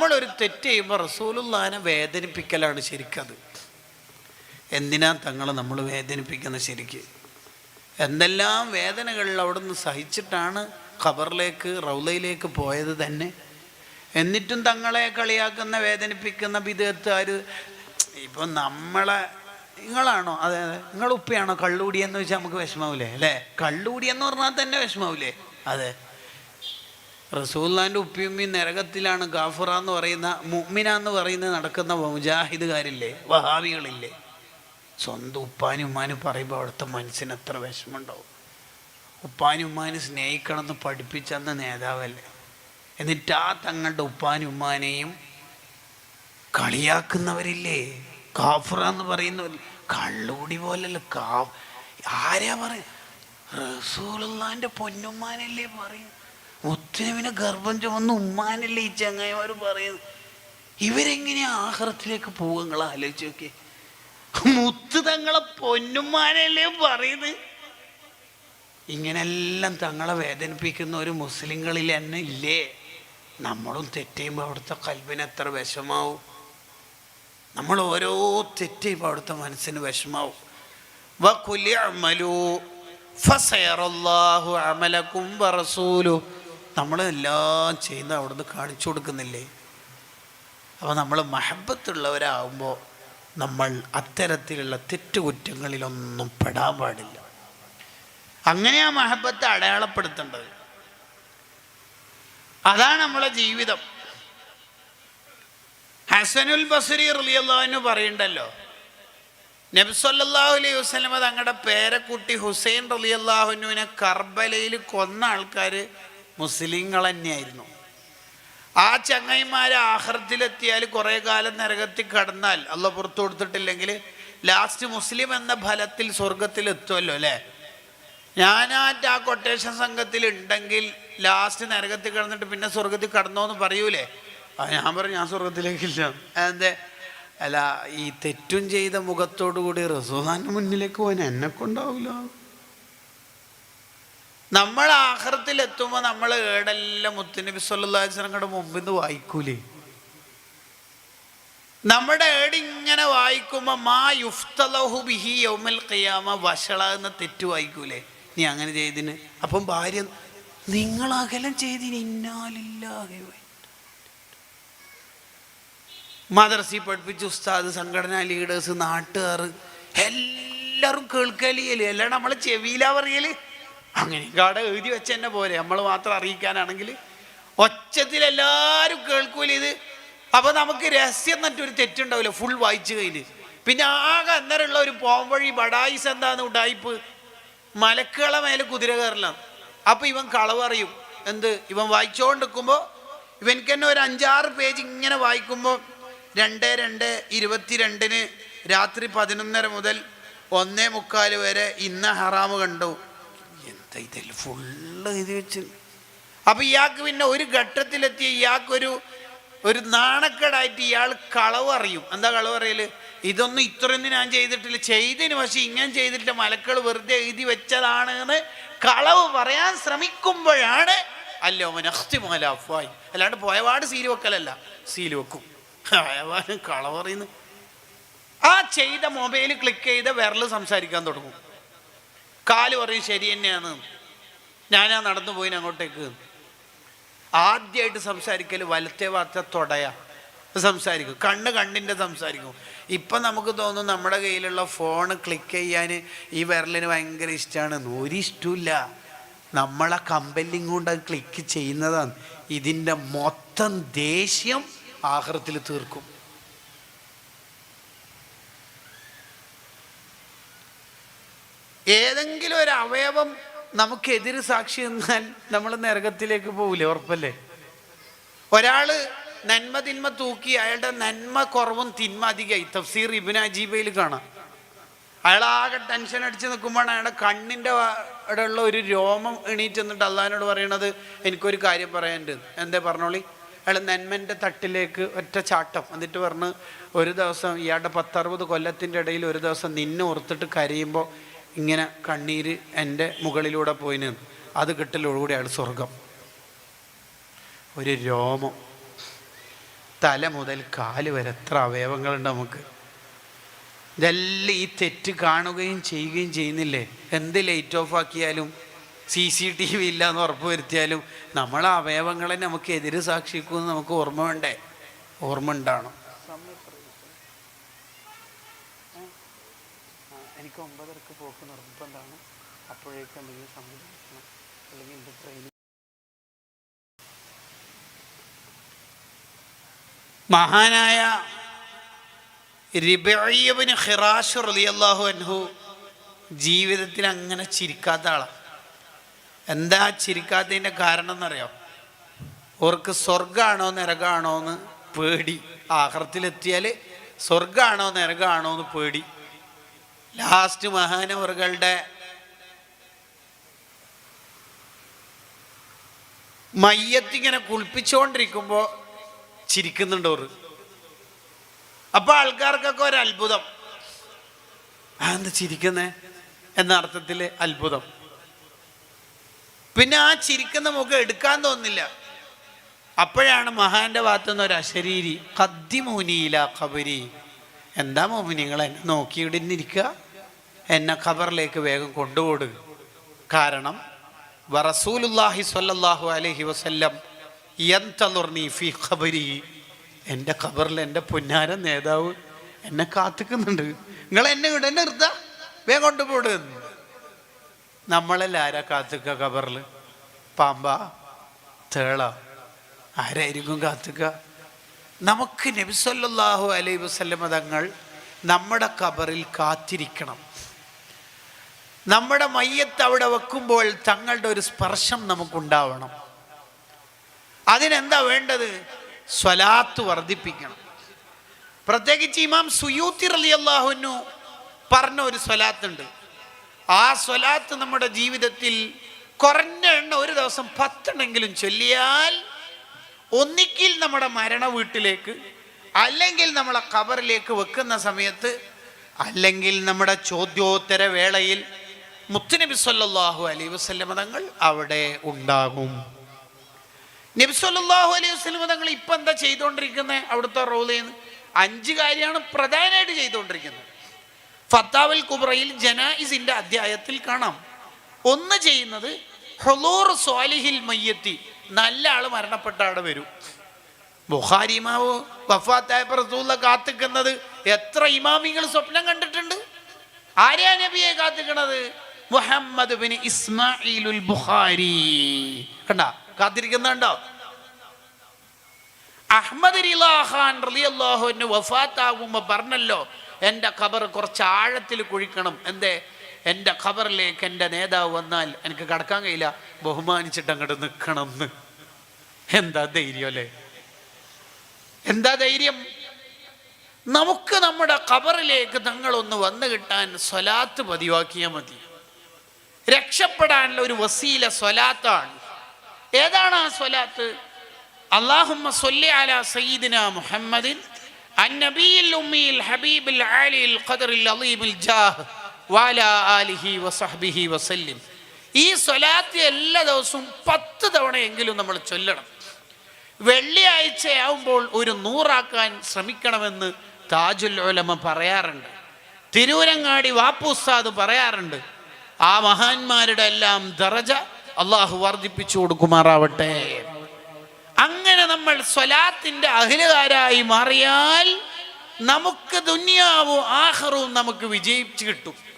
നമ്മളൊരു തെറ്റ് ചെയ്യുമ്പോൾ റസൂലുള്ളാനെ വേദനിപ്പിക്കലാണ് ശരിക്കത് എന്തിനാ തങ്ങളെ നമ്മൾ വേദനിപ്പിക്കുന്ന ശരിക്ക്? എന്തെല്ലാം വേദനകളിൽ അവിടെ നിന്ന് സഹിച്ചിട്ടാണ് ഖബറിലേക്ക് റൗലയിലേക്ക് പോയത് തന്നെ? എന്നിട്ടും തങ്ങളെ കളിയാക്കുന്ന വേദനിപ്പിക്കുന്ന വിധത്തുകാർ ഇപ്പം നമ്മളെ നിങ്ങളാണോ? അതെ അതെ. നിങ്ങൾ കള്ളുകൂടിയെന്ന് വെച്ചാൽ നമുക്ക് വിഷമാവില്ലേ അല്ലേ? കള്ളുകൂടിയെന്ന് പറഞ്ഞാൽ തന്നെ വിഷമാവില്ലേ അതെ. റസൂല്ലാന്റെ ഉപ്പിയുമ്മി നരകത്തിലാണ് ഗാഫുറ എന്ന് പറയുന്ന മുഅ്മിന എന്ന് പറയുന്ന നടക്കുന്ന മുജാഹിദുകാരില്ലേ വഹാബികളില്ലേ? സ്വന്തം ഉപ്പാനും ഉമ്മാനും പറയുമ്പോൾ അവിടുത്തെ മനസ്സിന് എത്ര വിഷമമുണ്ടാവും. ഉപ്പാനും ഉമ്മാനും സ്നേഹിക്കണമെന്ന് പഠിപ്പിച്ചെന്ന നേതാവല്ലേ? എന്നിട്ട് ആ തങ്ങളുടെ ഉപ്പാനും ഉമ്മാനെയും കളിയാക്കുന്നവരില്ലേ? കാഫുറ എന്ന് പറയുന്നവർ കള്ളുകൂടി പോലല്ല കാ ആരാ പറയ? റസൂലുള്ളാന്റെ പൊന്നുമ്മാനല്ലേ പറയും? മുത്തനവിനെ ഗർഭം ചുമന്ന് ഉമ്മാനല്ലേ ഈ ചങ്ങായിമാർ പറയുന്നത്. ഇവരെങ്ങനെയാ ആഹാരത്തിലേക്ക് പോകും നിങ്ങൾ ആലോചിച്ച് നോക്കിയേ. മുത്ത് തങ്ങളെ പൊന്നുമാനല്ലേ പറയുന്നത്. ഇങ്ങനെല്ലാം തങ്ങളെ വേദനിപ്പിക്കുന്ന ഒരു മുസ്ലിങ്ങളിൽ തന്നെ ഇല്ലേ? നമ്മളും തെറ്റെയ്യുമ്പോൾ അവിടുത്തെ കൽവിന് എത്ര വിഷമാവും. നമ്മൾ ഓരോ തെറ്റെയ്യുമ്പോൾ അവിടുത്തെ മനസ്സിന് വിഷമാവും. വഖുലി അമലു ഫസയറല്ലാഹു അമലക്കും വറസൂലു. നമ്മളെല്ലാം ചെയ്യുന്ന അവിടുന്ന് കാണിച്ചു കൊടുക്കുന്നില്ലേ? അപ്പോൾ നമ്മൾ മഹബത്തുള്ളവരാകുമ്പോൾ നമ്മൾ അത്തരത്തിലുള്ള തെറ്റുകുറ്റങ്ങളിലൊന്നും പെടാൻ പാടില്ല. അങ്ങനെ ആ മഹബത്ത് അടയാളപ്പെടുത്തേണ്ടത്. അതാണ് നമ്മളെ ജീവിതം. ഹസനുൽ ബസരി റളിയല്ലാഹു പറയണ്ടല്ലോ നബ്സല്ലാഹു അലൈഹി വസ്ലമ തങ്ങളുടെ പേരക്കുട്ടി ഹുസൈൻ റലിയല്ലാഹുനുവിനെ കർബലയിൽ കൊന്ന ആൾക്കാർ മുസ്ലിങ്ങൾ തന്നെയായിരുന്നു ആ ചങ്ങൈമാർ ആഹൃത്തിലെത്തിയാൽ കുറേ കാലം നരകത്തിൽ കടന്നാൽ അല്ല പുറത്തു കൊടുത്തിട്ടില്ലെങ്കിൽ ലാസ്റ്റ് മുസ്ലിം എന്ന ഫലത്തിൽ സ്വർഗത്തിലെത്തുമല്ലോ അല്ലേ? ഞാനായിട്ട് ആ കൊട്ടേഷൻ സംഘത്തിൽ ഉണ്ടെങ്കിൽ ലാസ്റ്റ് നരകത്തിൽ കടന്നിട്ട് പിന്നെ സ്വർഗത്തിൽ കടന്നോ എന്ന് പറയൂലേ? ആ ഞാൻ പറഞ്ഞു ഞാൻ സ്വർഗത്തിലേക്കില്ല അതെ അല്ല ഈ തെറ്റും ചെയ്ത മുഖത്തോടു കൂടി റസൂദാന്റെ മുന്നിലേക്ക് പോകാൻ എന്നെ കൊണ്ടാവില്ല നമ്മൾ ആഹ്റത്തിൽ എത്തുമ്പോൾ നമ്മൾ ഏടെല്ലാം മുത്തുനബി സല്ലാസ്ലങ്ങളുടെ മുമ്പിൽ നിന്ന് വായിക്കൂലേ? നമ്മുടെ ഏട് ഇങ്ങനെ വായിക്കുമ്പോൾ മാ യുഫ്തലഹു ബിഹി യൗമൽ ഖിയാമ വഷള എന്ന തെറ്റ് വായിക്കൂലേ? നീ അങ്ങനെ ചെയ്തിന്? അപ്പം ഭാര്യ നിങ്ങൾ അകലം ചെയ്തിന് ഇന്നാലില്ലാതെ മദർസി പഠിപ്പിച്ച ഉസ്താദ് സംഘടനാ ലീഡേഴ്സ് നാട്ടുകാർ എല്ലാവരും കേൾക്കലിയല്ലേ അല്ലാണ്ട് നമ്മളെ ചെവിയിലാ പറയൽ. അങ്ങനെ കട എഴുതി വെച്ച പോരെ. നമ്മൾ മാത്രം അറിയിക്കാനാണെങ്കിൽ ഒച്ചത്തിൽ എല്ലാവരും കേൾക്കൂല ഇത്? അപ്പൊ നമുക്ക് രഹസ്യം എന്നിട്ട് ഒരു തെറ്റുണ്ടാവില്ല ഫുൾ വായിച്ചു കഴിഞ്ഞ്. പിന്നെ ആകെ അന്നേരമുള്ള ഒരു പോംവഴി ബടായിസ് എന്താന്ന് ഉടായിപ്പ്? മലക്കുകളെ മേലെ കുതിര കയറലാണ്. അപ്പൊ ഇവൻ കളവ് അറിയും. എന്ത്? ഇവൻ വായിച്ചുകൊണ്ടിരിക്കുമ്പോൾ ഇവൻക്ക് തന്നെ ഒരു അഞ്ചാറ് പേജ് ഇങ്ങനെ വായിക്കുമ്പോൾ രണ്ട് രണ്ട് ഇരുപത്തിരണ്ടിന് രാത്രി പതിനൊന്നര മുതൽ ഒന്നേ മുക്കാൽ വരെ ഇന്ന ഹറാമ് കണ്ടു. ഇതല്ല ഫുള്ള് ഇത് വെച്ച് അപ്പൊ ഇയാൾക്ക് പിന്നെ ഒരു ഘട്ടത്തിലെത്തിയ ഇയാൾക്കൊരു ഒരു നാണക്കേടായിട്ട് ഇയാൾ കളവ് അറിയും എന്താ കളവ് അറിയൽ ഇതൊന്നും ഇത്രയൊന്നും ഞാൻ ചെയ്തിട്ടില്ല ചെയ്തതിന് പക്ഷെ ഇങ്ങനെ ചെയ്തിട്ട് മലക്കൾ വെറുതെ എഴുതി വെച്ചതാണ് എന്ന് കളവ് പറയാൻ ശ്രമിക്കുമ്പോഴാണ് അല്ലോ മനസ്തിമോല അഫ്വായി അല്ലാണ്ട് പോയപാട് സീൽ വെക്കലല്ല സീൽ വെക്കും കളവ് പറയുന്നു ആ ചെയ്ത മൊബൈൽ ക്ലിക്ക് ചെയ്ത വിരൽ സംസാരിക്കാൻ തുടങ്ങും കാൽ പറയും ശരി തന്നെയാണ്. ഞാനാ നടന്നു പോയിന് അങ്ങോട്ടേക്ക്. ആദ്യമായിട്ട് സംസാരിക്കൽ വലത്തെ വാർത്ത തൊടയാ. സംസാരിക്കും. കണ്ണ് കണ്ണിന്റെ സംസാരിക്കും. ഇപ്പം നമുക്ക് തോന്നും നമ്മുടെ കയ്യിലുള്ള ഫോൺ ക്ലിക്ക് ചെയ്യാൻ ഈ വിരലിന് ഭയങ്കര ഇഷ്ടമാണ് ഒരു ഇഷ്ടമില്ല നമ്മളെ കമ്പല്ലിങ് കൊണ്ട് ക്ലിക്ക് ചെയ്യുന്നതാണ്. ഇതിന്റെ മൊത്തം ദേഷ്യം ആഹൃത്തിൽ തീർക്കും. ഏതെങ്കിലും ഒരു അവയവം നമുക്കെതിര് സാക്ഷി എന്നാൽ നമ്മൾ നരകത്തിലേക്ക് പോകില്ലേ ഉറപ്പല്ലേ? ഒരാൾ നന്മ തിന്മ തൂക്കി അയാളുടെ നന്മ കുറവും തിന്മ അധികമായി. തഫ്സീർ ഇബിൻ അജീബയിൽ കാണാം. അയാൾ ആകെ ടെൻഷൻ അടിച്ച് നിൽക്കുമ്പോൾ അയാളുടെ കണ്ണിന്റെ ഉള്ള ഒരു രോമം എണീറ്റ് എന്നിട്ട് അള്ളഹാനോട് പറയണത് എനിക്കൊരു കാര്യം പറയാനുണ്ട്. എന്തേ പറഞ്ഞോളി? അയാൾ നന്മന്റെ തട്ടിലേക്ക് ഒറ്റ ചാട്ടം. എന്നിട്ട് പറഞ്ഞ് ഒരു ദിവസം ഇയാളുടെ പത്തറുപത് കൊല്ലത്തിന്റെ ഇടയിൽ ഒരു ദിവസം നിന്നെ ഓർത്തിട്ട് കരയുമ്പോൾ ഇങ്ങനെ കണ്ണീര് എന്റെ മുകളിലൂടെ പോയി നിന്ന് അത് കിട്ടലോടുകൂടിയാണ് സ്വർഗം. ഒരു രോമം. തല മുതൽ കാൽ വരെ എത്ര അവയവങ്ങളുണ്ട് നമുക്ക്. ഇതെല്ലാം ഈ തെറ്റ് കാണുകയും ചെയ്യുകയും ചെയ്യുന്നില്ലേ? എന്ത് ലൈറ്റ് ഓഫ് ആക്കിയാലും സി സി ടി വി ഇല്ല എന്ന് ഉറപ്പ് വരുത്തിയാലും നമ്മളെ അവയവങ്ങളെ നമുക്ക് എതിര് സാക്ഷിക്കുമെന്ന് നമുക്ക് ഓർമ്മ വേണ്ടേ? ഓർമ്മ ഉണ്ടാവണം. എനിക്ക് ഒമ്പതരക്ക് പോക്ക് നിർബന്ധമാണ് അപ്പോഴേക്ക് എന്തെങ്കിലും സംവിധാനിക്കണം അല്ലെങ്കിൽ എന്റെ ട്രെയിൻ മഹാനായ റിബിന് ഖിറാഷ് റളിയല്ലാഹു അൻഹു ജീവിതത്തിൽ അങ്ങനെ ചിരിക്കാത്ത ആളാണ് എന്താ ചിരിക്കാത്തതിന്റെ കാരണം എന്നറിയാം? ഓർക്ക് സ്വർഗമാണോ നരകമാണോ എന്ന് പേടി. ആഹ്റത്തിലെത്തിയാൽ സ്വർഗമാണോ നരകമാണോ എന്ന് പേടി. ലാസ്റ്റ് മഹാനവറുകളുടെ മയ്യത്തിങ്ങനെ കുളിപ്പിച്ചുകൊണ്ടിരിക്കുമ്പോൾ ചിരിക്കുന്നുണ്ട് ഒരു അപ്പൊ ആൾക്കാർക്കൊക്കെ ഒരു അത്ഭുതം. ആ എന്താ ചിരിക്കുന്നേ? എന്ന അർത്ഥത്തിൽ അത്ഭുതം. പിന്നെ ആ ചിരിക്കുന്ന മുഖം എടുക്കാൻ തോന്നില്ല അപ്പോഴാണ് മഹാന്റെ ഭാഗത്തുനിന്ന് ഒരു അശരീരി കദ്ദിമൂനിയില ഖബരി എന്താ മോമി നിങ്ങൾ എന്നെ നോക്കിയിട്ട് ഇരിക്കുക? എന്നെ ഖബറിലേക്ക് വേഗം കൊണ്ടുപോടുക കാരണം വറസൂലുല്ലാഹി സ്വല്ലല്ലാഹു അലഹി വസല്ലം യന്തലുർനി ഫി ഖബരി. എന്റെ ഖബറിൽ എന്റെ പൊന്നാര നേതാവ് എന്നെ കാത്തിക്കുന്നുണ്ട്. നിങ്ങൾ എന്നെ ഇവിടെ എന്നെ നിർത്ത. വേഗം കൊണ്ടുപോടുക നമ്മളെല്ലാം ആരാ കാത്തുക്ക ഖബറിൽ? പാമ്പ തേള. ആരായിരിക്കും കാത്തുക്ക നമുക്ക് നബിസല്ലാഹു അലൈ വസ്ലമ തങ്ങൾ നമ്മുടെ കബറിൽ കാത്തിരിക്കണം. നമ്മുടെ മയ്യത്ത് അവിടെ വെക്കുമ്പോൾ തങ്ങളുടെ ഒരു സ്പർശം നമുക്കുണ്ടാവണം. അതിനെന്താ വേണ്ടത്? സ്വലാത്ത് വർദ്ധിപ്പിക്കണം. പ്രത്യേകിച്ച് ഇമാം സുയൂത്തി അലി അള്ളാഹുനു പറഞ്ഞ ഒരു സ്വലാത്തുണ്ട്. ആ സ്വലാത്ത് നമ്മുടെ ജീവിതത്തിൽ കുറഞ്ഞ എണ്ണ ഒരു ദിവസം പത്തെണ്ണെങ്കിലും ചൊല്ലിയാൽ ഒന്നിക്കിൽ നമ്മുടെ മരണ വീട്ടിലേക്ക് അല്ലെങ്കിൽ നമ്മളെ ഖബറിലേക്ക് വെക്കുന്ന സമയത്ത് അല്ലെങ്കിൽ നമ്മുടെ ചോദ്യോത്തര വേളയിൽ മുത്തുനബി നബി അലൈഹി വസല്ലമ തങ്ങൾ അവിടെ ഉണ്ടാകും. നബി സല്ലാഹു അലൈഹി വസല്ലമ തങ്ങൾ ഇപ്പം എന്താ ചെയ്തുകൊണ്ടിരിക്കുന്നത് അവിടുത്തെ റോളേന്ന് അഞ്ച് കാര്യമാണ് പ്രധാനമായിട്ട് ചെയ്തുകൊണ്ടിരിക്കുന്നത് ഫത്താവൽ കുബ്രയിൽ ജനായിസിന്റെ അധ്യായത്തിൽ കാണാം. ഒന്ന് ചെയ്യുന്നത് ഹൊലൂർ സ്വാലിഹിൽ മയ്യത്തി നല്ല ആൾ മരണപ്പെട്ട ആൾ വരും. ബുഹാരി ഇമാവ് വഫാത്തായപ്പോൾ റസൂല കാത്തിക്കുന്നത് എത്ര ഇമാമിങ്ങൾ സ്വപ്നം കണ്ടിട്ടുണ്ട്? ആരെയാ നബിയെ കാത്തിക്കണത്? മുഹമ്മദ് ബിൻ ഇസ്മായിലുൽ ബുഹാരി കണ്ട? കാത്തിരിക്കുന്നുണ്ടോ? അഹമ്മദ് റിലാഖാൻ പറഞ്ഞല്ലോ എന്റെ ഖബർ കുറച്ച് ആഴത്തിൽ കുഴിക്കണം. എന്തേ? എന്റെ ഖബറിലേക്ക് എന്റെ നേതാവ് വന്നാൽ എനിക്ക് കടക്കാൻ കഴിയില്ല. ബഹുമാനിച്ചിട്ട് അങ്ങോട്ട് നിൽക്കണം എന്ന് എന്താ ധൈര്യം അല്ലേ? എന്താ ധൈര്യം? നമുക്ക് നമ്മുടെ ഖബറിലേക്ക് തങ്ങളൊന്ന് വന്നു കിട്ടാൻ സ്വലാത്ത് പതിവാക്കിയാൽ മതി. രക്ഷപ്പെടാനുള്ള ഒരു വസീല സ്വലാത്താണ്. ഏതാണ് ആ സ്വലാത്ത്? അള്ളാഹുമ്മ സൊല്ലി അല സയ്യിദിന മുഹമ്മദിൻ അന്നബിയിൽ ഉമ്മിയിൽ ഹബീബിൽ ആലിയിൽ ഖദറിൽ അലീബിൽ ജാഹ്. വാല ആലിഹി വസഹബിഹി വസല്ലിം. ഈ സ്വലാത്ത് എല്ലാ ദിവസവും പത്ത് തവണയെങ്കിലും നമ്മൾ ചൊല്ലണം. വെള്ളിയാഴ്ചയാവുമ്പോൾ ഒരു നൂറാക്കാൻ ശ്രമിക്കണമെന്ന് താജുൽ ഉലമ പറയാറുണ്ട്. തിരൂരങ്ങാടി വാപ്പുസാദ് പറയാറുണ്ട്. ആ മഹാന്മാരുടെ എല്ലാം ദറജ അള്ളാഹു വർദ്ധിപ്പിച്ചു കൊടുക്കുമാറാവട്ടെ. അങ്ങനെ നമ്മൾ സ്വലാത്തിന്റെ അഖിലകാരായി മാറിയാൽ നമുക്ക് ദുന്യാവും ആഹറും നമുക്ക് വിജയിച്ചു കിട്ടും.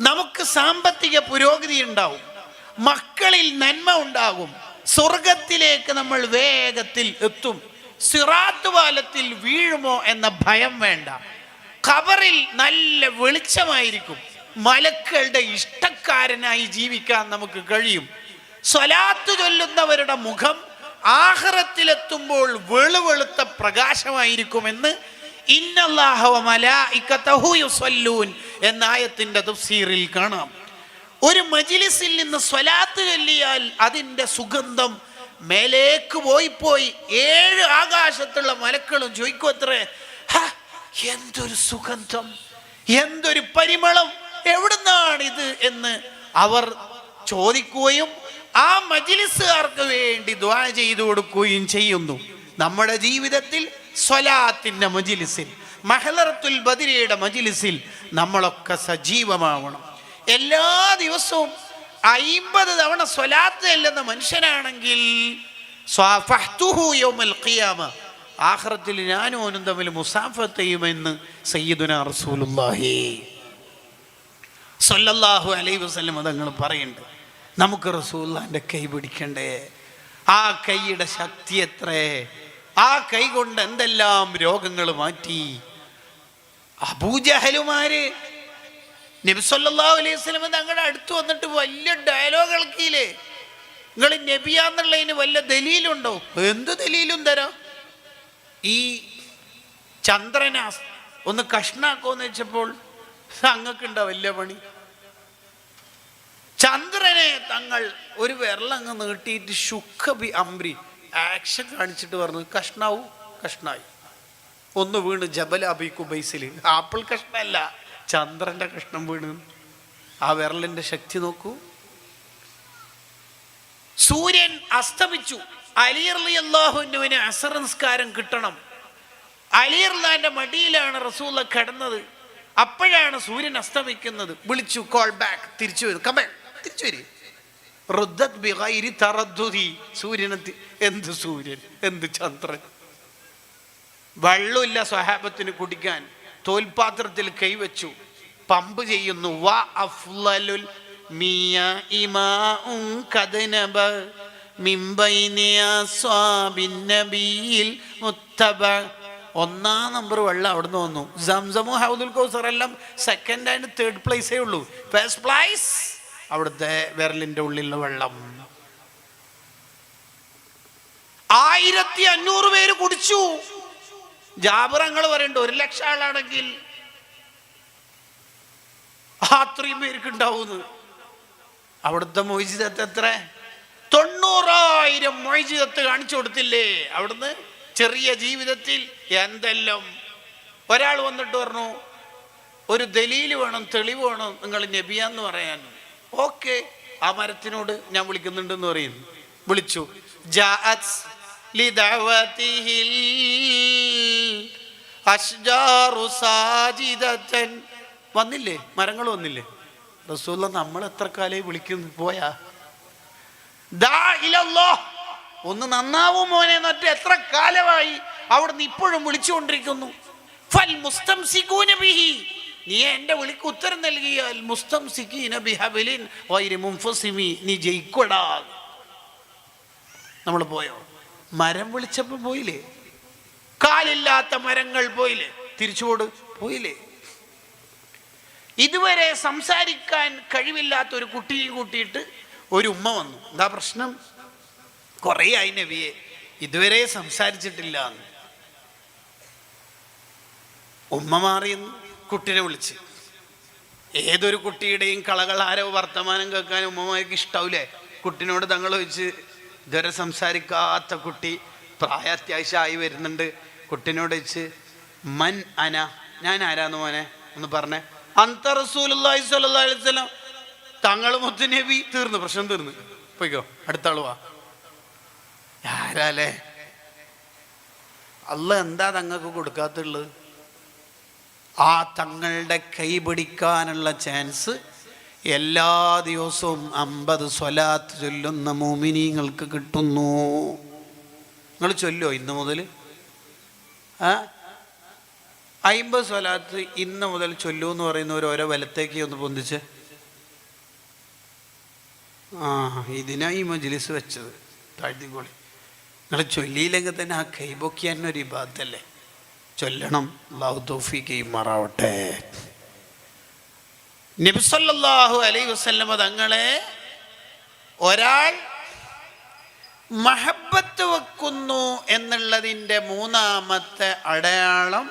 നമുക്ക് സാമ്പത്തിക പുരോഗതി ഉണ്ടാവും. മക്കളിൽ നന്മ ഉണ്ടാകും. സ്വർഗത്തിലേക്ക് നമ്മൾ വേഗത്തിൽ എത്തും. സിറാത്ത് പാലത്തിൽ വീഴുമോ എന്ന ഭയം വേണ്ട. ഖബറിൽ നല്ല വെളിച്ചമായിരിക്കും. മലക്കളുടെ ഇഷ്ടക്കാരനായി ജീവിക്കാൻ നമുക്ക് കഴിയും. സ്വലാത്ത് ചൊല്ലുന്നവരുടെ മുഖം ആഹ്റത്തിലെത്തുമ്പോൾ വെളുവെളുത്ത പ്രകാശമായിരിക്കുമെന്ന് എന്ന ആയത്തിന്റെ തഫ്സീറിൽ കാണാം. ഒരു മജിലിസിൽ നിന്ന് സ്വലാത്ത് ചൊല്ലിയാൽ അതിന്റെ സുഗന്ധം മേലേക്ക് പോയി പോയി ഏഴ് ആകാശത്തുള്ള മലക്കളും ചോദിക്കും അത്രേ. എന്തൊരു സുഗന്ധം എന്തൊരു പരിമളം എവിടുന്നാണിത് എന്ന് അവർ ചോദിക്കുകയും ആ മജിലിസുകാർക്ക് വേണ്ടി ദ്വാ ചെയ്തു കൊടുക്കുകയും ചെയ്യുന്നു. നമ്മുടെ ജീവിതത്തിൽ സ്വലാത്തിന്റെ മജിലിസിൽ മഹലറത്തുൽ ബദിരയുടെ മജിലിസിൽ നമ്മളൊക്കെ സജീവമാവണം. എല്ലാ ദിവസവും അയിമ്പത് തവണ സ്വലാത്ത് ചെല്ലുന്ന മനുഷ്യനാണെങ്കിൽ ആഹ്റത്തിൽ ഞാനും ഓനും തമ്മിൽ മുസാഫത്ത് ചെയ്യുമെന്ന് സയ്യിദുന റസൂലുള്ളാഹി. സൊല്ലാഹു അലൈഹി വസല്ലം തങ്ങൾ പറയുന്നുണ്ട് നമുക്ക് റസൂല്ലാന്റെ കൈ പിടിക്കണ്ടേ? ആ കൈയുടെ ശക്തി എത്രേ? ആ കൈ കൊണ്ട് എന്തെല്ലാം രോഗങ്ങൾ മാറ്റി? അബൂജഹലുമാര് നബിസ്വല്ലാ അലൈഹി സ്വലമ തങ്ങളുടെ അടുത്ത് വന്നിട്ട് വലിയ ഡയലോഗ് ഇളക്കിയില്ലേ? നിങ്ങൾ നബിയാന്നുള്ളതിന് വല്ല ദലീലുണ്ടോ? എന്ത് ദലീലും തരാം? ഈ ചന്ദ്രനെ ഒന്ന് കഷ്ണാക്കോന്ന് വെച്ചപ്പോൾ അങ്ങക്കുണ്ടോ വലിയ പണി? ചന്ദ്രനെ തങ്ങൾ ഒരു വിരലങ്ങ് നീട്ടിയിട്ട് ശുഖബി അംബ്രി ആക്ഷൻ കാണിച്ചിട്ട് പറഞ്ഞു കഷ്ണാവു കഷ്ണായി. ഒന്ന് വീണ് ജബൽ അബി കുബൈസിൽ ആപ്പിൾ കഷ്ണല്ല ചന്ദ്രന്റെ കഷ്ണം വീണ്. ആ വിരലിന്റെ ശക്തി നോക്കൂ. സൂര്യൻ അസ്തമിച്ചു. അലിയർലി അള്ളാഹുവിന് അസർ നിസ്കാരം കിട്ടണം. അലിയർലാന്റെ മടിയിലാണ് റസൂല കിടന്നത്. അപ്പോഴാണ് സൂര്യൻ അസ്തമിക്കുന്നത്. വിളിച്ചു കോൾ ബാക്ക് തിരിച്ചു വരും. കമേ തിരിച്ചു വരും. റുദ്ദത് ബിഗൈരി തറദ്ദുദി സൂര്യനെ എന്ത് സൂര്യൻ? എന്ത് ചന്ദ്രൻ? വെള്ളമില്ല സ്വഹാബത്തിന് കുടിക്കാൻ. തോൽപാത്രത്തിൽ കൈവച്ചു. പമ്പ് ചെയ്യുന്നു. വ അഫ്ലലുൽ മുത്തബ. ഒന്നാം നമ്പർ വെള്ളം അവിടെ നിന്ന് വന്നു. സംസമു ഹൗദുൽ കൗസർ എല്ലാം സെക്കൻഡ് ആൻഡ് തേർഡ് പ്ലേസേ ഉള്ളൂ. ഫസ്റ്റ് പ്ലേസ് അവിടുത്തെ വിരലിന്റെ ഉള്ളിലുള്ള വെള്ളം. ആയിരത്തി അഞ്ഞൂറ് പേര് കുടിച്ചു. ജാബറങ്ങൾ പറയണ്ട ഒരു ലക്ഷം ആളാണെങ്കിൽ അത്രയും പേർക്ക് ഉണ്ടാവുന്നത് അവിടുത്തെ മൊയ്ജിതത്ത് എത്ര? തൊണ്ണൂറായിരം മൊയ്ജിതത്ത് കാണിച്ചു കൊടുത്തില്ലേ? അവിടുന്ന് ചെറിയ ജീവിതത്തിൽ എന്തെല്ലാം? ഒരാൾ വന്നിട്ട് പറഞ്ഞു ഒരു ദലീൽ വേണം തെളിവ് വേണം നിങ്ങൾ നബിയാന്ന് പറയാൻ. ഓക്കെ. ആ മരത്തിനോട് ഞാൻ വിളിക്കുന്നുണ്ടെന്ന് പറയുന്നു. വിളിച്ചു. വന്നില്ലേ? മരങ്ങൾ വന്നില്ലേ? റസൂല്ല നമ്മൾ എത്ര കാലേ വിളിക്കുന്നു? പോയാ. ഒന്ന് നന്നാവും മോനെ എന്നിട്ട് എത്ര കാലമായി അവിടുന്ന് ഇപ്പോഴും വിളിച്ചുകൊണ്ടിരിക്കുന്നു. ഫൽ മുസ്തംസികൂന ബിഹി. നീ എന്റെ വിളിക്ക് ഉത്തരം നൽകിയാൽ സിഖീന ബിഹബലിൻ വൈരി മുംഫസിമി നീ ജയിക്കടാ നമ്മൾ പോയോ? മരം വിളിച്ചപ്പോൾ പോയില്ലേ? കാലില്ലാത്ത മരങ്ങൾ പോയില്ലേ? തിരിച്ചുപോട് പോയില്ലേ? ഇതുവരെ സംസാരിക്കാൻ കഴിവില്ലാത്ത ഒരു കുട്ടിയെ കൂട്ടിയിട്ട് ഒരു ഉമ്മ വന്നു. എന്താ പ്രശ്നം? കുറേ ആയി നബിയെ ഇതുവരെ സംസാരിച്ചിട്ടില്ല ഉമ്മ മാറിയെന്ന്? കുട്ടിനെ വിളിച്ച്. ഏതൊരു കുട്ടിയുടെയും കളകളാരോ വർത്തമാനം കേൾക്കാൻ ഉമ്മമാർക്ക് ഇഷ്ടാവില്ലേ കുട്ടിനോട് തങ്ങൾ വെച്ച് ഇതുവരെ സംസാരിക്കാത്ത കുട്ടി പ്രായ അത്യാവശ്യമായി വരുന്നുണ്ട്. കുട്ടിനോട് വെച്ച് മൻ അന ഞാൻ ആരാന്ന് മോനെ? ഒന്ന് പറഞ്ഞേ. അന്ത റസൂലുള്ളാഹി തങ്ങൾ തങ്ങൾ മുത്തുനബി തീർന്നു പ്രശ്നം തീർന്നു. പോയിക്കോ അടുത്ത ആളുവാ ആരാലേ അല്ല? എന്താ തങ്ങൾക്ക് കൊടുക്കാത്തുള്ളത്? ആ തങ്ങളുടെ കൈ പിടിക്കാനുള്ള ചാൻസ് എല്ലാ ദിവസവും അമ്പത് സ്വലാത്ത് ചൊല്ലുന്ന മോമിനിങ്ങൾക്ക് കിട്ടുന്നു. നിങ്ങൾ ചൊല്ലോ ഇന്ന് മുതൽ? ആ? അയിമ്പത് സ്വലാത്ത് ഇന്ന് മുതൽ ചൊല്ലൂ എന്ന് പറയുന്നവർ ഓരോ വലത്തേക്ക് ഒന്ന് പൊന്തിച്ച്. ആ ഇതിനായി മജ്ലിസ് വെച്ചത്. താഴ്ത്തിക്കോളി നിങ്ങൾ ചൊല്ലിയില്ലെങ്കിൽ തന്നെ ആ കൈ പൊക്കിയാൻ ഒരു ഇബാദല്ലേ ചൊല്ലണം. അള്ളാഹു മാറാവട്ടെ നബിസല്ലാഹു അലൈ വസ്ല്ലമ തങ്ങളെ ഒരാൾ മഹബത്ത് വെക്കുന്നു എന്നുള്ളതിന്റെ മൂന്നാമത്തെ അടയാളം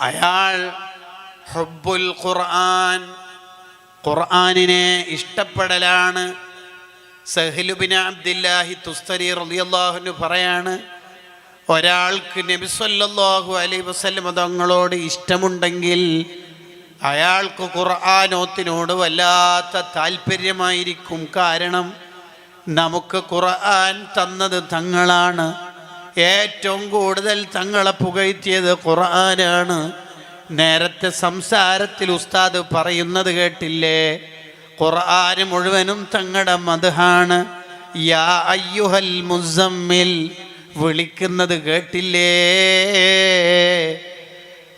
അയാൾ ഹബ്ബുൽ ഖുർആൻ. ഖുർആനിനെ ഇഷ്ടപ്പെടലാണ്. സഹലുബിൻ അബ്ദില്ലാഹി തുസ്തരി റളിയല്ലാഹുവിന് പറയാണ് ഒരാൾക്ക് നബിസ്വല്ലാഹു അലൈ വസല്ലം തങ്ങളോട് ഇഷ്ടമുണ്ടെങ്കിൽ അയാൾക്ക് ഖുർആാനോത്തിനോട് വല്ലാത്ത താല്പര്യമായിരിക്കും. കാരണം നമുക്ക് ഖുർആൻ തന്നത് തങ്ങളാണ്. ഏറ്റവും കൂടുതൽ തങ്ങളെ പുകഴ്ത്തിയത് ഖുർആനാണ്. നേരത്തെ സംസാരത്തിൽ ഉസ്താദ് പറയുന്നത് കേട്ടില്ലേ? ഖുർആൻ മുഴുവനും തങ്ങളുടെ മതഹാണ് യാ അയ്യുഹൽ മുസമ്മിൽ വിളിക്കുന്നത് കേട്ടില്ലേ?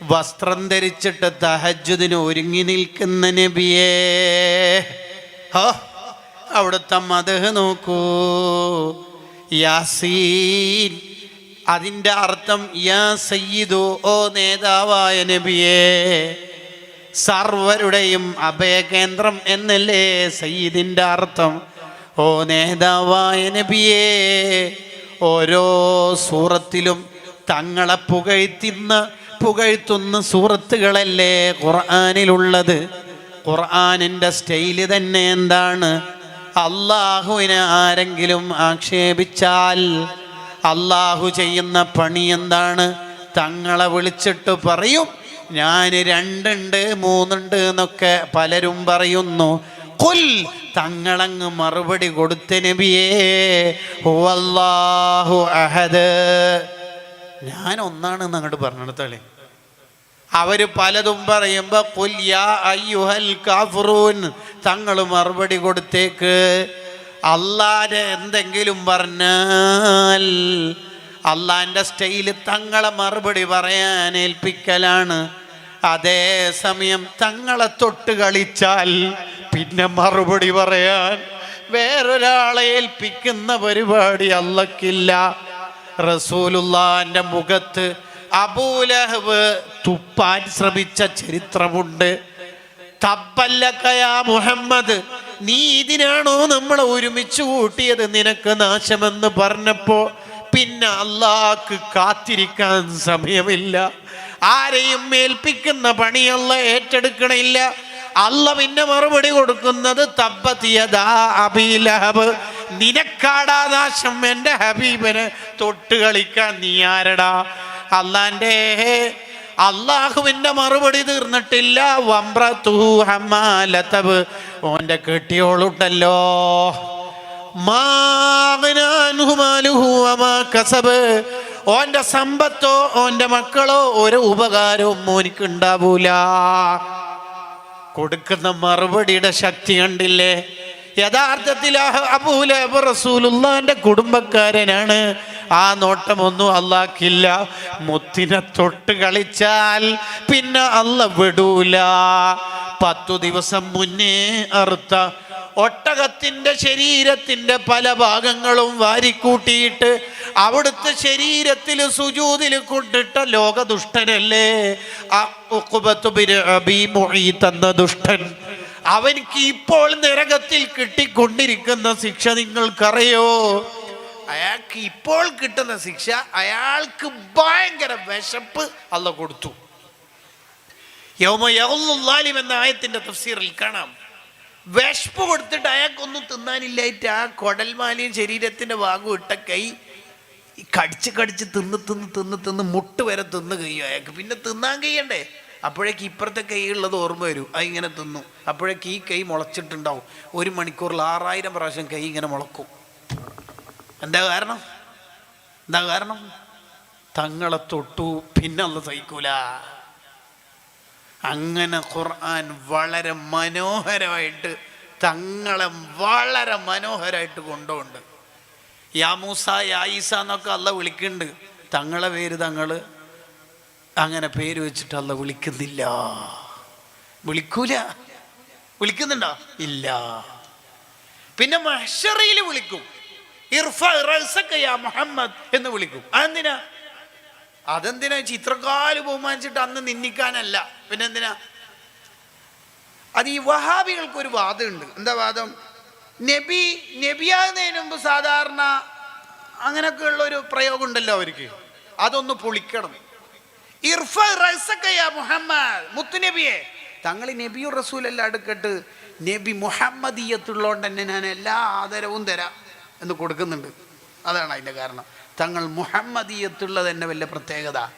വസ്ത്രം ധരിച്ചിട്ട് തഹജുദിന് ഒരുങ്ങി നിൽക്കുന്ന നബിയേ. ഹോ അവിടുത്തെ മതഹ് നോക്കൂ. യാസീൻ അതിന്റെ അർത്ഥം യാ സയ്യിദു ഓ നേതാവായ നബിയേ. സർവരുടെയും അഭയകേന്ദ്രം എന്നല്ലേ സയ്യിദിന്റെ അർത്ഥം? ഓ നേതാവായ നബിയേ. ഓരോ സൂറത്തിലും തങ്ങളെ പുകഴ്ത്തുന്ന പുകഴ്ത്തുന്ന സൂറത്തുകളല്ലേ ഖുർആാനിലുള്ളത്? ഖുർആാനിന്റെ സ്റ്റൈൽ തന്നെ എന്താണ്? അള്ളാഹുവിനെ ആരെങ്കിലും ആക്ഷേപിച്ചാൽ അള്ളാഹു ചെയ്യുന്ന പണി എന്താണ്? തങ്ങളെ വിളിച്ചിട്ട് പറയും. ഞാൻ രണ്ടുണ്ട് മൂന്നുണ്ട് എന്നൊക്കെ പലരും പറയുന്നു. കുൽ തങ്ങളങ്ങ് മറുപടി കൊടുത്ത നബിയേ അഹദ്. ഞാൻ ഒന്നാണെന്ന് അങ്ങോട്ട് പറഞ്ഞെടുത്താളേ അവർ പലതും പറയുമ്പോ കുൽ യാ അയ്യുഹൽ കാഫറൂൻ. തങ്ങൾ മറുപടി കൊടുത്തേക്ക്. അള്ളാരെ എന്തെങ്കിലും പറഞ്ഞാൽ അള്ളാന്റെ സ്റ്റൈൽ തങ്ങളെ മറുപടി പറയാൻ ഏൽപ്പിക്കലാണ്. അതേ സമയം തങ്ങളെ തൊട്ട് കളിച്ചാൽ പിന്നെ മറുപടി പറയാൻ വേറൊരാളെ ഏൽപ്പിക്കുന്ന പരിപാടി അല്ലക്കില്ല. റസൂലുള്ളാന്റെ മുഖത്ത് അബൂലഹബ് തുപ്പാൻ ശ്രമിച്ച ചരിത്രമുണ്ട്. തബ്ബല്ലക്കയാ മുഹമ്മദ് നീ ഇതിനാണോ നമ്മളെ ഒരുമിച്ച് കൂട്ടിയത് നിനക്ക് നാശമെന്ന് പറഞ്ഞപ്പോ പിന്നെ അള്ളാക്ക് കാത്തിരിക്കാൻ സമയമില്ല. ആരെയും ഏൽപ്പിക്കുന്ന പണിയല്ല ഏറ്റെടുക്കണില്ല. അല്ല പിന്നെ മറുപടി കൊടുക്കുന്നത് തബ്ബത്തിയതാ അബീലഹബ് നിനക്കാടാ നാശം എന്റെ ഹബീബന് തൊട്ട് കളിക്കാൻ നീ ആരടാ? അല്ലാന്റെ അള്ളാഹുവിന്റെ മറുപടി തീർന്നിട്ടില്ല വമ്രത്തു ഓന്റെ കെട്ടിയോളുണ്ടല്ലോ. കസബ്. ഓന്റെ സമ്പത്തോ ഓന്റെ മക്കളോ ഒരു ഉപകാരവും മോനിക്ക് ഉണ്ടാവൂല കൊടുക്കുന്ന മറുപടിയുടെ ശക്തി കണ്ടില്ലേ? യഥാർത്ഥത്തിൽ അബൂലബ് കുടുംബക്കാരനാണ്. ആ നോട്ടമൊന്നും അള്ളാക്കില്ല. മുത്തിനെ തൊട്ട് കളിച്ചാൽ പിന്നെ അല്ല വിടൂല. പത്തു ദിവസം മുന്നേ അറുത്ത ഒട്ടകത്തിന്റെ ശരീരത്തിന്റെ പല ഭാഗങ്ങളും വാരിക്കൂട്ടിയിട്ട് അവിടുത്തെ ശരീരത്തിൽ സുജൂതിൽ കൊണ്ടിട്ട ലോകദുഷ്ടനല്ലേ? എന്ന ദുഷ്ടൻ. അവനിക്ക് ഇപ്പോൾ നരകത്തിൽ കിട്ടിക്കൊണ്ടിരിക്കുന്ന ശിക്ഷ നിങ്ങൾക്കറിയോ? അയാൾക്ക് ഇപ്പോൾ കിട്ടുന്ന ശിക്ഷ അയാൾക്ക് ഭയങ്കര വിശപ്പ് അല്ല കൊടുത്തു. യൗമ യൗലുല്ലാലിം എന്ന ആയത്തിന്റെ തഫ്സീറിൽ കാണാം. വിശപ്പ് കൊടുത്തിട്ട് അയാൾക്കൊന്നും തിന്നാനില്ലായിട്ട് ആ കൊടൽമാലിയും ശരീരത്തിന്റെ ഭാഗം ഇട്ട കൈ കടിച്ച് കടിച്ച് തിന്ന് തിന്ന് തിന്ന് തിന്ന് മുട്ട് വരെ തിന്ന് കഴിയും അയാൾക്ക്. പിന്നെ തിന്നാൻ കഴിയണ്ടേ? അപ്പോഴേക്ക് ഇപ്പുറത്തെ കൈ ഉള്ളത് ഓർമ്മ വരും. അത് ഇങ്ങനെ തിന്നു. അപ്പോഴേക്ക് ഈ കൈ മുളച്ചിട്ടുണ്ടാവും. ഒരു മണിക്കൂറിൽ ആറായിരം പ്രാവശ്യം കൈ ഇങ്ങനെ മുളക്കും. എന്താ കാരണം? എന്താ കാരണം? തങ്ങളെ തൊട്ടു പിന്നെ ഒന്ന് സഹിക്കൂല. അങ്ങനെ ഖുർആൻ വളരെ മനോഹരമായിട്ട് തങ്ങളെ വളരെ മനോഹരമായിട്ട് കൊണ്ടുപോണ്ട് യാ മൂസ യാ എന്നൊക്കെ അല്ല വിളിക്കുന്നുണ്ട്. തങ്ങളെ പേര് തങ്ങൾ അങ്ങനെ പേര് വെച്ചിട്ട് അല്ല വിളിക്കുന്നില്ല. വിളിക്കൂല. വിളിക്കുന്നുണ്ടോ? ഇല്ല. പിന്നെ മഷറയിൽ വിളിക്കും. ഇർഫ റസക്ക യാ മുഹമ്മദ് എന്ന് വിളിക്കും. അതെന്തിനാ? അതെന്തിനാ ചിത്രക്കാൽ ബഹുമാനിച്ചിട്ട് അന്ന് നിന്ദിക്കാനല്ല? പിന്നെ എന്തിനാ അത് ഈ വഹാബികൾക്ക് ഒരു വാദമുണ്ട്. എന്താ വാദം? നബി നബിയാകുന്നതിന് മുമ്പ് സാധാരണ അങ്ങനെയൊക്കെ ഉള്ള ഒരു പ്രയോഗം ഉണ്ടല്ലോ അവർക്ക്. അതൊന്ന് പൊളിക്കണം. ഇർഫ മുഹമ്മദ് മുത്തുനബിയെ. തങ്ങൾ നബിയു റസൂലെല്ലാം അടുക്കട്ട് നബി മുഹമ്മദീയത്തുള്ളതുകൊണ്ട് തന്നെ ഞാൻ എല്ലാ ആദരവും തരാം എന്ന് കൊടുക്കുന്നുണ്ട്. അതാണ് അതിന്റെ കാരണം. തങ്ങൾ മുഹമ്മദീയത്തുള്ളത് തന്നെ വലിയ പ്രത്യേകത.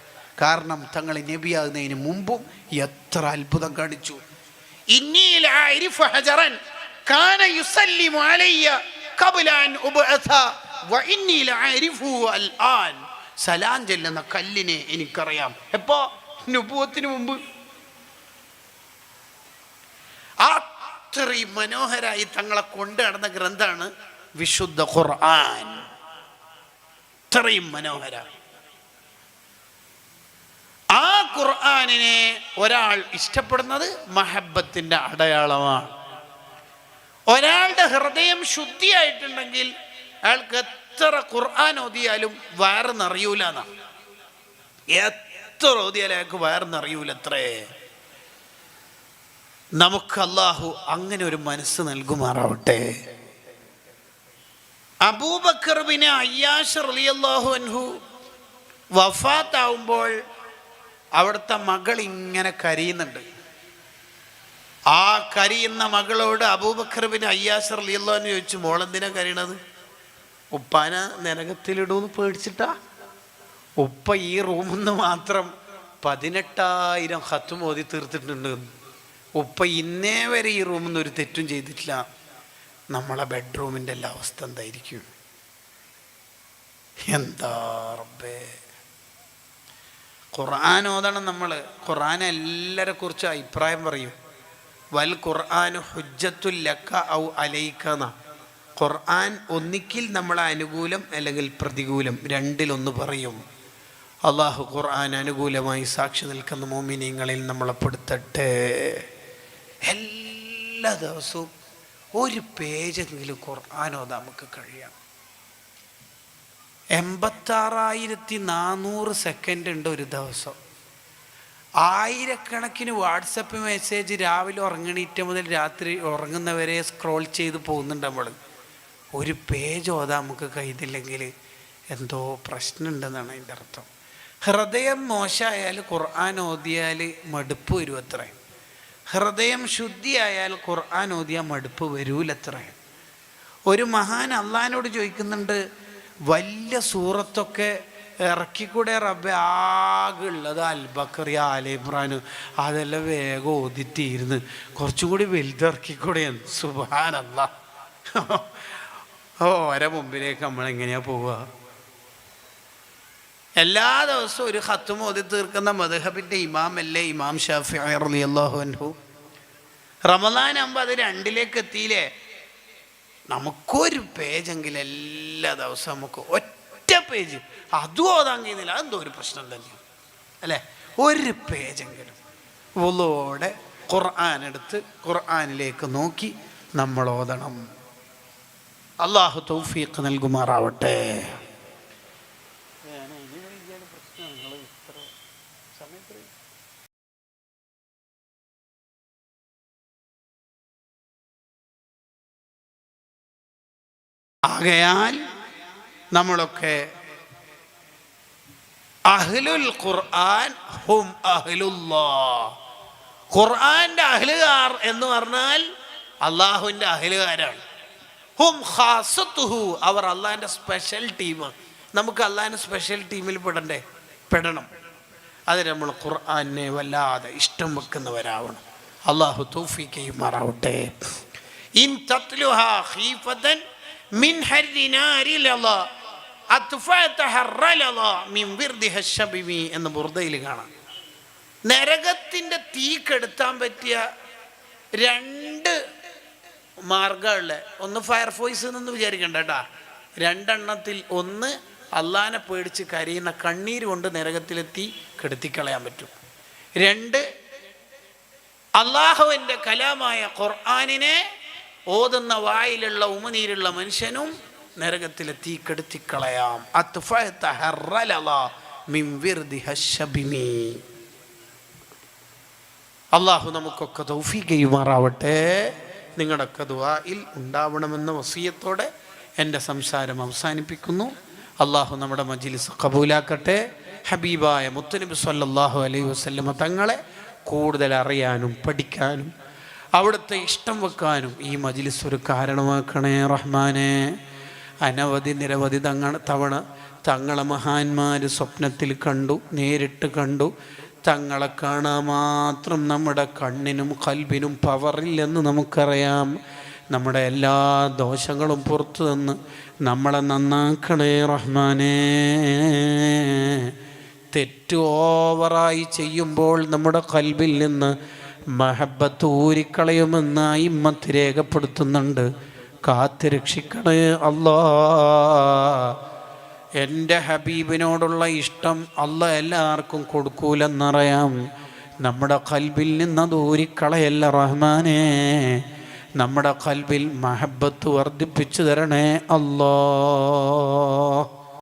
കാരണം തങ്ങൾ നബിയാകുന്നതിന് മുമ്പും എത്ര അത്ഭുതം കാണിച്ചു. സലാം ചെല്ലുന്ന കല്ലിനെ എനിക്കറിയാം. എപ്പോ? നുപൂത്തിന് മുമ്പ്. അത്രയും മനോഹരായി തങ്ങളെ കൊണ്ടു നടന്ന ഗ്രന്ഥാണ് വിശുദ്ധ ഖുർആൻ. അത്രയും മനോഹര. ആ ഖുർആാനിനെ ഒരാൾ ഇഷ്ടപ്പെടുന്നത് മഹബത്തിന്റെ അടയാളമാണ്. ഒരാളുടെ ഹൃദയം ശുദ്ധിയായിട്ടുണ്ടെങ്കിൽ അയാൾക്ക് എത്ര ഖുർആൻ ഓതിയാലും വയറ് നിറയൂല എന്നാ. എത്ര ഓതിയാലും അയാൾക്ക് വയറ് അത്രേ. നമുക്ക് അള്ളാഹു അങ്ങനെ ഒരു മനസ്സ് നൽകുമാറാവട്ടെ. അബൂബക്കർബിനെ അയ്യാഷ് റളിയല്ലാഹു അൻഹു വഫാത്താവുമ്പോൾ അവിടുത്തെ മകൾ ഇങ്ങനെ കരയുന്നുണ്ട്. ആ കരയുന്ന മകളോട് അബൂബക്കർബിന് അയ്യാഷ് റളിയല്ലാഹു അൻഹു ചോദിച്ചു മോളെന്തിനാ കരയണത്? ഉപ്പാന നരകത്തിലിടൂന്ന് പേടിച്ചിട്ടാ? ഉപ്പ ഈ റൂമിൽ മാത്രം പതിനെട്ടായിരം ഹത്തും ഓതി തീർത്തിട്ടുണ്ട് ഉപ്പ ഇന്നേ വരെ ഈ റൂമിൽ നിന്ന് ഒരു തെറ്റും ചെയ്തിട്ടില്ല. നമ്മളെ ബെഡ്റൂമിന്റെ എല്ലാ അവസ്ഥ എന്തായിരിക്കും? എന്താ റബ്ബേ? ഖുർആൻ ഓതണം നമ്മൾ ഖുർആൻ എല്ലാരെ കുറിച്ച് അഭിപ്രായം പറയും. വൽ ഖുർആൻ ഹുജ്ജത്തു ലക്ക ഔ അലൈക്കന ഖുർആൻ ഒന്നിക്കിൽ നമ്മളെ അനുകൂലം അല്ലെങ്കിൽ പ്രതികൂലം രണ്ടിലൊന്ന് പറയും. അള്ളാഹു ഖുർആൻ അനുകൂലമായി സാക്ഷി നിൽക്കുന്ന മോമിനിയങ്ങളിൽ നമ്മളെ പെടുത്തട്ടെ. എല്ലാ ദിവസവും ഒരു പേജെങ്കിലും ഖുർആൻ ഓതാൻ നമുക്ക് കഴിയാം. എൺപത്താറായിരത്തി നാനൂറ് സെക്കൻഡ് ഉണ്ട് ഒരു ദിവസം. ആയിരക്കണക്കിന് വാട്സപ്പ് മെസ്സേജ് രാവിലെ ഉറങ്ങണീറ്റ മുതൽ രാത്രി ഉറങ്ങുന്നവരെ സ്ക്രോൾ ചെയ്ത് പോകുന്നുണ്ട് നമ്മൾ ഒരു പേജ് ഓതാ നമുക്ക് കഴിയുന്നില്ലെങ്കിൽ എന്തോ പ്രശ്നമുണ്ടെന്നാണ് അതിന്റെ അർത്ഥം. ഹൃദയം മോശമായാൽ ഖുർആൻ ഓതിയാൽ മടുപ്പ് വരും അത്രേ. ഹൃദയം ശുദ്ധിയായാൽ ഖുർആൻ ഓതിയ മടുപ്പ് വരൂലത്ര. ഒരു മഹാൻ അള്ളഹാനോട് ചോദിക്കുന്നുണ്ട് വലിയ സൂറത്തൊക്കെ ഇറക്കിക്കൂടെ റബ്ബെ ആകെ ഉള്ളത് അൽബക്കറി ആലിബ്രാന് അതെല്ലാം വേഗം ഓതിട്ടിരുന്ന്. കുറച്ചും കൂടി വലുതിറക്കിക്കൂടെ സുബാനല്ല ഓരോ മുമ്പിലേക്ക് നമ്മളെങ്ങനെയാ പോവുക എല്ലാ ദിവസവും ഒരു ഹത്തും ഓതി തീർക്കുന്ന മധുഹബിന്റെ ഇമാം അല്ലേ ഇമാം ഷാഫി അള്ളാഹു അൻഹു. റമദാൻ ആകുമ്പോൾ അത് രണ്ടിലേക്ക് എത്തിയില്ലേ? നമുക്കൊരു പേജെങ്കിലും എല്ലാ ദിവസവും നമുക്ക് ഒറ്റ പേജ് അതും ഓതാൻ കഴിയുന്നില്ല. അതെന്തോ ഒരു പ്രശ്നം തന്നെ. അല്ലേ? ഒരു പേജെങ്കിലും ഉള്ളോടെ ഖുർആൻ എടുത്ത് ഖുർആനിലേക്ക് നോക്കി നമ്മൾ ഓതണം. അള്ളാഹു തൗഫീഖ് നൽകുമാറാവട്ടെ. ആകയാൽ നമ്മളൊക്കെ അഹ്ലുൽ ഖുർആൻ ഹും അഹ്ലുല്ലാ ഖുർആന്റെ അഹ്ലുകാർ എന്ന് പറഞ്ഞാൽ അള്ളാഹുവിന്റെ അഹ്ലുകാരാണ്. ഹും ഖാസത്തുഹു അവർ അള്ളാഹിന്റെ സ്പെഷ്യൽ ടീമാണ് നമുക്ക് അള്ളാഹിന്റെ സ്പെഷ്യൽ ടീമിൽ പെടണ്ടേ? പെടണം. അത് നമ്മൾ ഖുർആനെ വല്ലാതെ ഇഷ്ടം വെക്കുന്നവരാവണം. അള്ളാഹു തൗഫീഖയുമാറാവട്ടെ ഇൻ തത്ലുഹ ഖീഫതൻ എന്ന് ബുർദയിൽ കാണാം. നരകത്തിന്റെ തീ കെടുത്താൻ പറ്റിയ രണ്ട് മാർഗമുള്ള ഒന്ന് ഫയർഫോഴ്സ് എന്നൊന്ന് വിചാരിക്കണ്ട കേട്ടാ. രണ്ടെണ്ണത്തിൽ ഒന്ന് അള്ളാനെ പേടിച്ച് കരയുന്ന കണ്ണീര് കൊണ്ട് നരകത്തിലെത്തി കെടുത്തിക്കളയാൻ പറ്റും. രണ്ട് അള്ളാഹുവിന്റെ കലാമായ ഖുർആാനിനെ ഓതുന്ന വായിലുള്ള ഉമനീരുള്ള മനുഷ്യനും നരകത്തിലെത്തി കെടുത്തിക്കളയാം. മിൻ വിർദിഹ ശബിമി. അള്ളാഹു നമുക്കൊക്കെ തൗഫീഖ് നിങ്ങളൊക്കെ ദുആയിൽ ഉണ്ടാവണമെന്ന വസീയത്തോടെ എന്റെ സംസാരം അവസാനിപ്പിക്കുന്നു. അള്ളാഹു നമ്മുടെ മജിലിസ് കബൂലാക്കട്ടെ. ഹബീബായ മുത്തുനബി സല്ലാഹു അലൈഹി വസ്ലമ തങ്ങളെ കൂടുതൽ അറിയാനും പഠിക്കാനും അവിടുത്തെ ഇഷ്ടം വെക്കാനും ഈ മജിലിസ് ഒരു കാരണമാക്കണേ റഹ്മാനെ. അനവധി നിരവധി തങ്ങ തവണ തങ്ങളെ മഹാന്മാർ സ്വപ്നത്തിൽ കണ്ടു നേരിട്ട് കണ്ടു. തങ്ങളെ കാണാൻ മാത്രം നമ്മുടെ കണ്ണിനും കൽബിനും പവറില്ലെന്ന് നമുക്കറിയാം. നമ്മുടെ എല്ലാ ദോഷങ്ങളും പുറത്തു തന്ന് നമ്മളെ നന്നാക്കണേ റഹ്മാനേ. തെറ്റ് ഓവറായി ചെയ്യുമ്പോൾ നമ്മുടെ കൽബിൽ നിന്ന് മഹബത്ത് ഊരിക്കളയുമെന്ന് ഇമ്മത്ത് രേഖപ്പെടുത്തുന്നുണ്ട്. കാത്തുരക്ഷിക്കണേ അല്ലാ. എന്റെ ഹബീബിനോടുള്ള ഇഷ്ടം അല്ല എല്ലാവർക്കും കൊടുക്കൂലെന്നറിയാം. നമ്മുടെ കൽബിൽ നിന്ന് ഊരിക്കളയല്ല റഹ്മാനേ. നമ്മുടെ കൽബിൽ മഹബത്ത് വർദ്ധിപ്പിച്ചു തരണേ അല്ലോ.